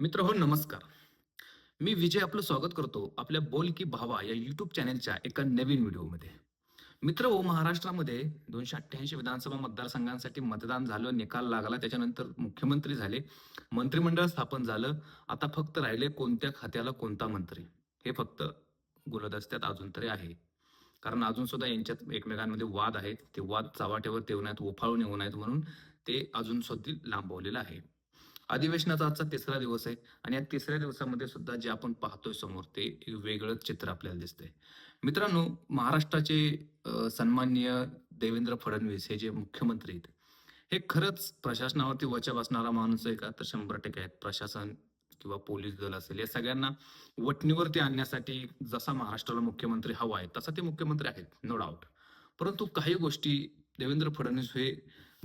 मित्र हो नमस्कार. मी विजय आपलं स्वागत करतो आपल्या बोल की भावा या युट्यूब चॅनेलच्या एका नवीन व्हिडिओमध्ये. मित्र हो महाराष्ट्रामध्ये दोनशे अठ्ठ्याऐंशी विधानसभा मतदारसंघांसाठी मतदान झालं निकाल लागला त्याच्यानंतर मुख्यमंत्री झाले मंत्रिमंडळ स्थापन झालं आता फक्त राहिले कोणत्या खात्याला कोणता मंत्री? हे फक्त गुलदस्त्यात अजून तरी आहे. कारण अजून सुद्धा यांच्यात एकमेकांमध्ये वाद आहेत ते वाद चावाट्यावर येऊ नयेत उफाळून येऊ नयेत म्हणून ते अजून सुद्धा लांबवलेलं आहे. अधिवेशनाचा आजचा तिसरा दिवस आहे आणि या तिसऱ्या दिवसामध्ये सुद्धा जे आपण पाहतोय समोर ते एक वेगळंच चित्र आपल्याला दिसतंय. मित्रांनो महाराष्ट्राचे सन्माननीय देवेंद्र फडणवीस हे जे मुख्यमंत्री आहेत हे खरंच प्रशासनावरती वचा असणारा माणूस आहे का? तर शंभर टक्के आहेत. प्रशासन किंवा पोलीस दल असेल या सगळ्यांना वटणीवरती आणण्यासाठी जसा महाराष्ट्राला मुख्यमंत्री हवा आहे तसा ते मुख्यमंत्री आहेत नो डाऊट परंतु काही गोष्टी देवेंद्र फडणवीस हे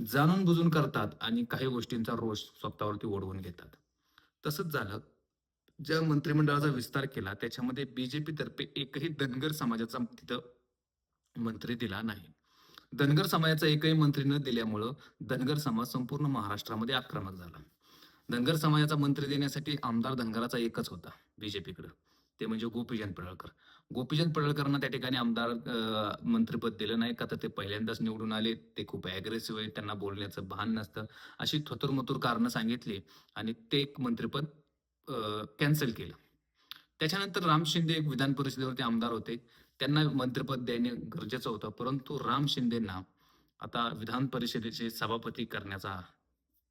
जाणून बुजून करतात आणि काही गोष्टींचा रोष स्वतःवरती ओढवून घेतात. तसंच झालं. ज्या मंत्रिमंडळाचा विस्तार केला त्याच्यामध्ये बीजेपी तर्फे एकही धनगर समाजाचा तिथं मंत्री दिला नाही. धनगर समाजाचा एकही मंत्री न दिल्यामुळं धनगर समाज संपूर्ण महाराष्ट्रामध्ये आक्रमक झाला. धनगर समाजाचा मंत्री देण्यासाठी आमदार धनगराचा एकच होता बीजेपीकडं ते म्हणजे गोपीचंद पडळकर. गोपीचंद पडळकरांना त्या ठिकाणी आमदार मंत्रीपद मंत्रिपद दिलं नाही का? तर ते पहिल्यांदाच निवडून आले. ते खूप अग्रेसिव्ह आहे त्यांना बोलण्याचं भान नसतं. अशी थोतरमथुर कारणं सांगितली आणि ते एक मंत्रिपद कॅन्सल केलं. त्याच्यानंतर राम शिंदे एक विधान परिषदेवरती आमदार होते. त्यांना मंत्रिपद देणे गरजेचं होतं. परंतु राम शिंदेना आता विधान परिषदेचे सभापती करण्याचा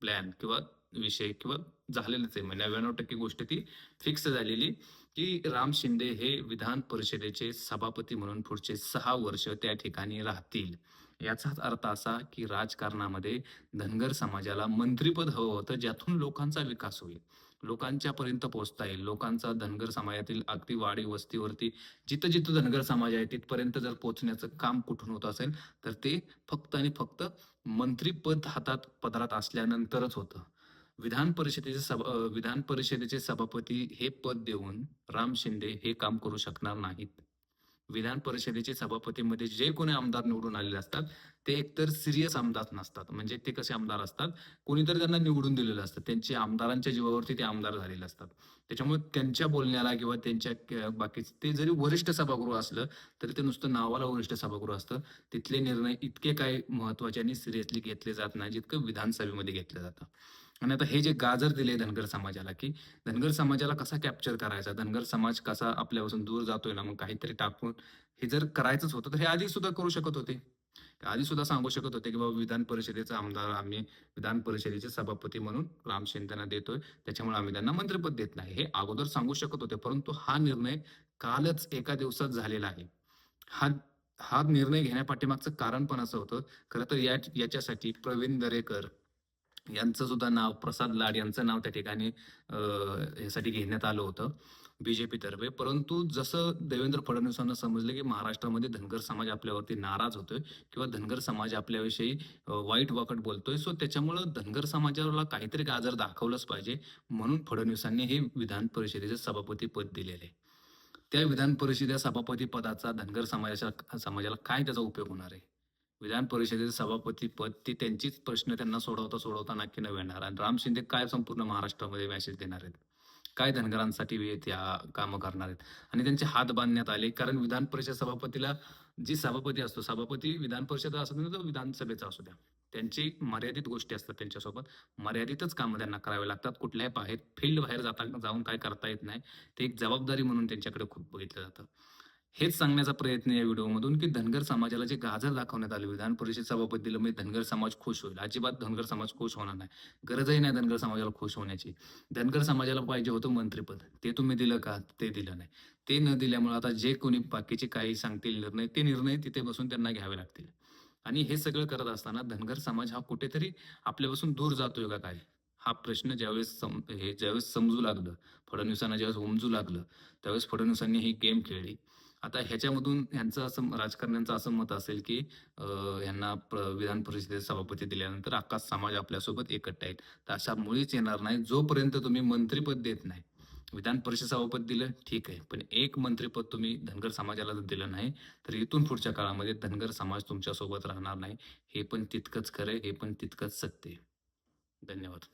प्लॅन किंवा विषय किंवा झालेलंच आहे. म्हणजे नव्याण्णव टक्के गोष्ट ती फिक्स झालेली की राम शिंदे हे विधान परिषदेचे सभापती म्हणून पुढचे सहा वर्ष त्या ठिकाणी राहतील. याचाच अर्थ असा की राजकारणामध्ये धनगर समाजाला मंत्रीपद हवं होतं ज्यातून लोकांचा विकास होईल. लोकांच्या पर्यंत पोहोचता येईल. लोकांचा धनगर समाजातील अगदी वाडी वस्तीवरती जिथं जिथं धनगर समाज आहे तिथपर्यंत जर पोहोचण्याचं काम कुठून होत असेल तर ते फक्त आणि फक्त मंत्रीपद हातात पदरात असल्यानंतरच होतं. विधान परिषदेचे सभा विधान परिषदेचे सभापती हे पद देऊन राम शिंदे हे काम करू शकणार नाहीत. विधान परिषदेचे सभापतीमध्ये जे कोणी आमदार निवडून आलेले असतात ते एकतर सिरियस आमदार नसतात. म्हणजे ते कसे आमदार असतात? कोणीतरी त्यांना निवडून दिलेलं असतं. त्यांचे आमदारांच्या जीवावरती ते आमदार झालेले असतात. त्याच्यामुळे त्यांच्या बोलण्याला किंवा त्यांच्या क- बाकी ते जरी वरिष्ठ सभागृह असलं तरी ते नुसतं नावाला वरिष्ठ सभागृह असतं. तिथले निर्णय इतके काही महत्त्वाचे आणि सिरियसली घेतले जात नाही जितकं विधानसभेमध्ये घेतलं जातं. आणि आता हे जे गाजर दिले धनगर समाजाला की धनगर समाजाला कसा कॅप्चर करायचा? धनगर समाज कसा आपल्यापासून दूर जातोय ना मग काहीतरी टाकून हे जर करायचंच होतं तर हे आधी सुद्धा करू शकत होते. आधी सुद्धा सांगू शकत होते की बाबा विधान परिषदेचा आमदार आम्ही विधान परिषदेचे सभापती म्हणून राम शिंदेना देतोय त्याच्यामुळे आम्ही त्यांना मंत्रिपद देत नाही. हे अगोदर सांगू शकत होते परंतु हा निर्णय कालच एका दिवसात झालेला आहे. हा हा निर्णय घेण्यापाठीमागचं कारण पण असं होतं. खरं तर या याच्यासाठी प्रवीण दरेकर यांचं सुद्धा नाव प्रसाद लाड यांचं नाव त्या ठिकाणी यासाठी घेण्यात आलं होतं बीजेपीतर्फे परंतु जसं देवेंद्र फडणवीसांना समजलं की महाराष्ट्रामध्ये धनगर समाज आपल्यावरती नाराज होतोय किंवा धनगर समाज आपल्याविषयी वाईट वाकट बोलतोय सो त्याच्यामुळं धनगर समाजाला काहीतरी आजार दाखवलंच पाहिजे म्हणून फडणवीसांनी हे विधान परिषदेचे सभापती पद दिलेले आहे. त्या विधान परिषदेच्या सभापती पदाचा धनगर समाजाच्या समाजाला काय त्याचा उपयोग होणार आहे विधान परिषदेचे सभापती पद ती त्यांचीच प्रश्न त्यांना सोडवता सोडवता नक्की न येणार. आणि राम शिंदे काय संपूर्ण महाराष्ट्रामध्ये मॅसेज देणार आहेत? काय धनगरांसाठी त्या कामं करणार आहेत? आणि त्यांचे हात बांधण्यात आले. कारण विधान परिषद सभापतीला जी सभापती असतो सभापती विधान परिषद असू दे तो विधानसभेचा असू द्या. त्यांची मर्यादित गोष्टी असतात त्यांच्यासोबत. मर्यादितच कामं त्यांना करावे लागतात. कुठल्याही बाहेर फील्ड बाहेर जाता जाऊन काय करता येत नाही. ते एक जबाबदारी म्हणून त्यांच्याकडे खूप बघितलं जातं. हेच सांगण्याचा प्रयत्न या व्हिडिओमधून की धनगर समाजाला जे गाजर दाखवण्यात आले विधान परिषद सभापती दिलं म्हणजे धनगर समाज खुश होईल. अजिबात धनगर समाज खुश होणार नाही. गरजही नाही धनगर समाजाला खुश होण्याची. धनगर समाजाला पाहिजे होतं मंत्रीपद. ते तुम्ही दिलं का? ते दिलं नाही. ते न दिल्यामुळे आता जे कोणी बाकीचे काही सांगतील निर्णय ते निर्णय तिथे बसून त्यांना घ्यावे लागतील. आणि हे सगळं करत असताना धनगर समाज हा कुठेतरी आपल्यापासून दूर जातोय का काय? हा प्रश्न ज्यावेळेस सम हे ज्यावेळेस समजू लागलं फडणवीसांना ज्यावेळेस उमजू लागलं त्यावेळेस फडणवीसांनी ही गेम खेळली. आता ह्याच्यामधून यांचं असं राजकारण्यांचं असं मत असेल की यांना प्र- विधान परिषदेचे सभापती दिल्यानंतर अख्खा समाज आपल्यासोबत एकट्टा येईल तर अशा मुळीच येणार नाही जोपर्यंत तुम्ही मंत्रीपद देत नाही. विधान परिषद सभापती दिलं ठीक आहे. पण एक मंत्रीपद तुम्ही धनगर समाजाला जर दिलं नाही तर इथून पुढच्या काळामध्ये धनगर समाज तुमच्यासोबत राहणार नाही. हे पण तितकंच खरं आहे हे पण तितकंच सत्य आहे. धन्यवाद.